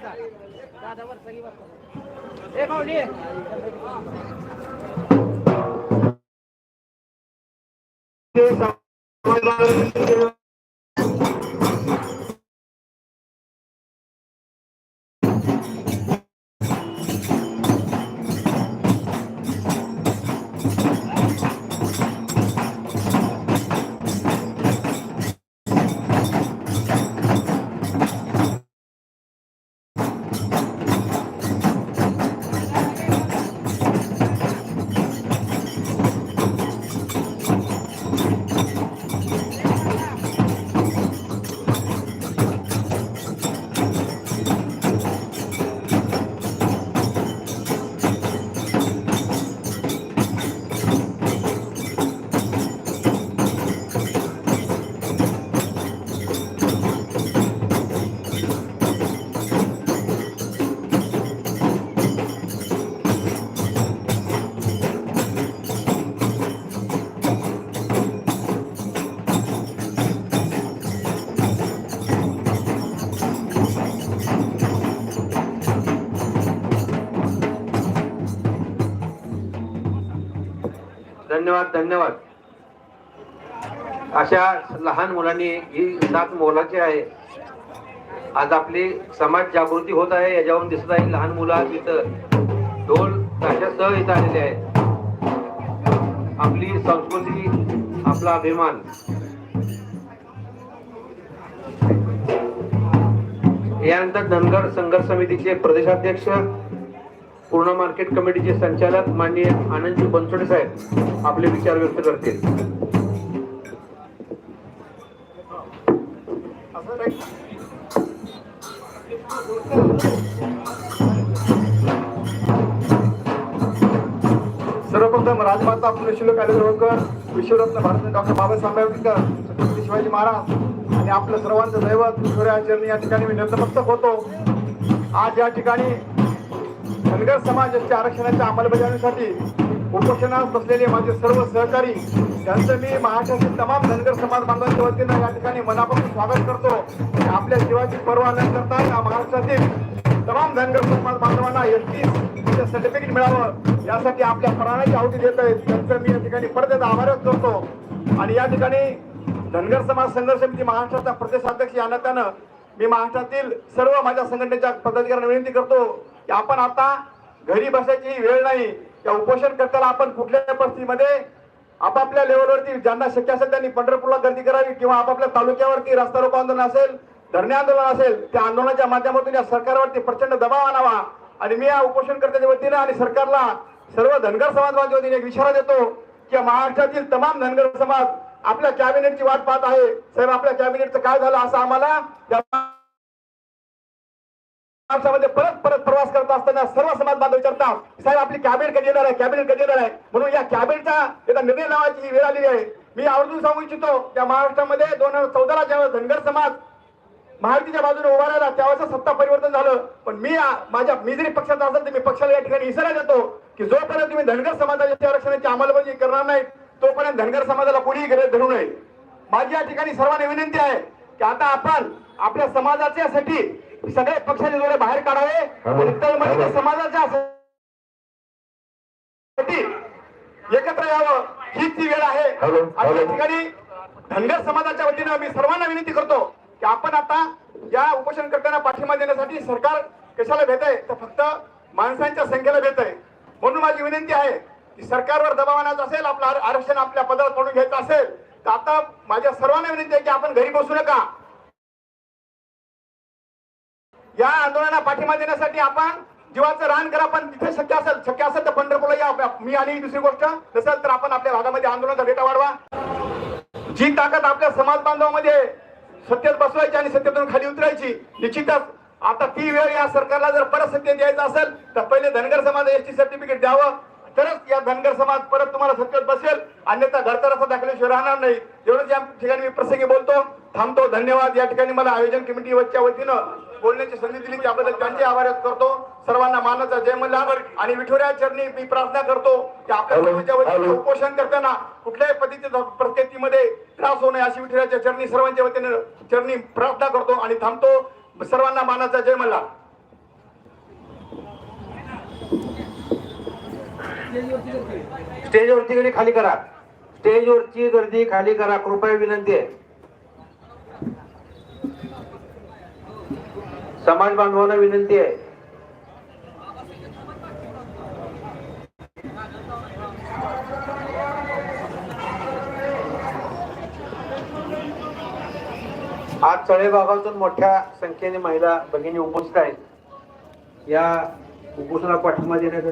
दादा. धन्यवाद धन्यवाद. अशा लहान मुलांनी ही साथ मोलाची आहे. आज आपली समाज जागृती होत आहे याच्यावरून दिसत आहे लहान मुलं इथं. ढोल ताशासह इथं आलेले आहेत. आपली संस्कृती आपला अभिमान. यानंतर धनगर संघर्ष समितीचे प्रदेशाध्यक्ष पूर्ण मार्केट कमिटीचे संचालक माननीय आनंदजी बनसोडे साहेब आपले विचार व्यक्त करतील. सर्वप्रथम राजमाता फुले शिल्लक होळकर विश्वरत्न भारत डॉक्टर बाबासाहेब आंबेडकर छत्रपती शिवाजी महाराज आणि आपलं सर्वांचं दैवत सूर्याचरणी या ठिकाणी मी नतमस्तक होतो. आज या ठिकाणी धनगर समाजाच्या आरक्षणाच्या अंमलबजावणीसाठी उपोषणात बसलेले माझे सर्व सहकारी त्यांचं मी महाराष्ट्रातील तमाम धनगर समाज बांधवांच्या वतीनं या ठिकाणी मनापासून स्वागत करतो. आपल्या जीवाची पर्वा न करता या महाराष्ट्रातील तमाम धनगर समाज बांधवांना एस टी सर्टिफिकेट मिळावं यासाठी आपल्या प्राणाची आहुती देत आहेत. त्यांचं मी या ठिकाणी परत एकदा आभार व्यक्त करतो. आणि या ठिकाणी धनगर समाज संघर्ष समिती महाराष्ट्राचा प्रदेशाध्यक्ष या नात्यानं मी महाराष्ट्रातील सर्व माझ्या संघटनेच्या पदाधिकाऱ्यांना विनंती करतो. की आपण आता घरी बसायची ही वेळ नाही. त्या उपोषण करताना आपण कुठल्या परिस्थितीमध्ये आपापल्या लेवलवरती ज्यांना शक्य असेल त्यांनी पंढरपूरला गर्दी करावी किंवा आपापल्या तालुक्यावरती रस्ता रोको आंदोलन असेल धरणे आंदोलन असेल त्या आंदोलनाच्या माध्यमातून या सरकारवरती प्रचंड दबाव आणावा. आणि मी या उपोषणकर्त्याच्या वतीनं आणि सरकारला सर्व धनगर समाजवादी वतीने एक इशारा देतो की महाराष्ट्रातील तमाम धनगर समाज आपल्या कॅबिनेटची वाट पाहत आहे. साहेब आपल्या कॅबिनेटचं काय झालं असं आम्हाला महाराष्ट्रामध्ये परत परत प्रवास करत असताना सर्व समाज बांधव विचारतात साहेब आपली कॅबिनेट कधी येणार आहे? कॅबिनेट कधी येणार आहे? म्हणून या कॅबिनेटचा एका निर्णय लावायची वेळ आलेली आहे. मी आवर्जून सांगू इच्छितो त्या महाराष्ट्रामध्ये दोन हजार चौदाला ज्यावेळेस धनगर समाज महायुतीच्या बाजूने उभा राहिला त्यावेळेस सत्ता परिवर्तन झालं. पण मी माझ्या मी जरी पक्षाचा असेल तर मी पक्षाला या ठिकाणी इशारा देतो की जोपर्यंत तुम्ही धनगर समाजाच्या आरक्षणाची अंमलबजावणी करणार नाही तोपर्यंत धनगर समाजाला कोणीही गरज धरू नये. माझी या ठिकाणी सर्वांना विनंती आहे की आता आपण आपल्या समाजाच्यासाठी सगळे पक्षाचे जोडे बाहेर काढावे. आणि तळमळीच्या समाजाच्या साठी एकत्र यावं हीच ती वेळ आहे. आणि या. ठिकाणी धनगर समाजाच्या वतीनं मी सर्वांना विनंती करतो की आपण आता या उपोषणकर्त्यांना पाठिंबा देण्यासाठी सरकार कशाला भेट आहे तर फक्त माणसांच्या संख्येला भेट आहे म्हणून माझी विनंती आहे की सरकारवर दबाव आणायचा असेल आपलं आर- आरक्षण आपल्या पदावर पडून घ्यायचं असेल तर आता माझ्या सर्वांना विनंती आहे की आपण घरी बसू नका. या आंदोलनाला पाठिंबा देण्यासाठी आपण जीवाचं रान करा पण तिथे शक्य असेल शक्य असेल तर पंढरपूरला या मी आणि दुसरी गोष्ट. नसेल तर आपण आपल्या भागामध्ये आंदोलनाचा डेटा वाढवा. जी ताकद आपल्या समाज बांधवामध्ये सत्तेत बसवायची आणि सत्तेतून खाली उतरायची निश्चितच आता ती वेळ या सरकारला जर परत सत्तेत द्यायचं असेल तर पहिले धनगर समाज एसटी सर्टिफिकेट द्यावं. तरच या धनगर समाज परत तुम्हाला सत्तेत बसेल. अन्यथा घरचा रस्ता दाखल्याशिवाय राहणार नाही एवढंच या ठिकाणी मी प्रसंगी बोलतो. थांबतो. धन्यवाद. या ठिकाणी मला आयोजन कमिटी वतीनं बोलण्याची संधी दिली. त्याबद्दल त्यांचे आभार करतो. सर्वांना मानाचा जय म्हणला आणि विठोऱ्या चरणी मी प्रार्थना करतो की आपल्या उपोषण करताना कुठल्याही पद्धतीच्या प्रत्येकीमध्ये त्रास होऊ नये अशी विठोऱ्याच्या चरणी सर्वांच्या वतीने चरणी प्रार्थना करतो आणि थांबतो. सर्वांना मानाचा जय म्हणला स्टेजवरची गर्दी खाली करा. स्टेजवरची गर्दी खाली करा. कृपया विनंती आहे. समाज बांधवांना विनंती आहे. आज चळे भागातून मोठ्या संख्येने महिला भगिनी उपस्थित आहेत. या उपोषणाला पाठिंबा देण्यासाठी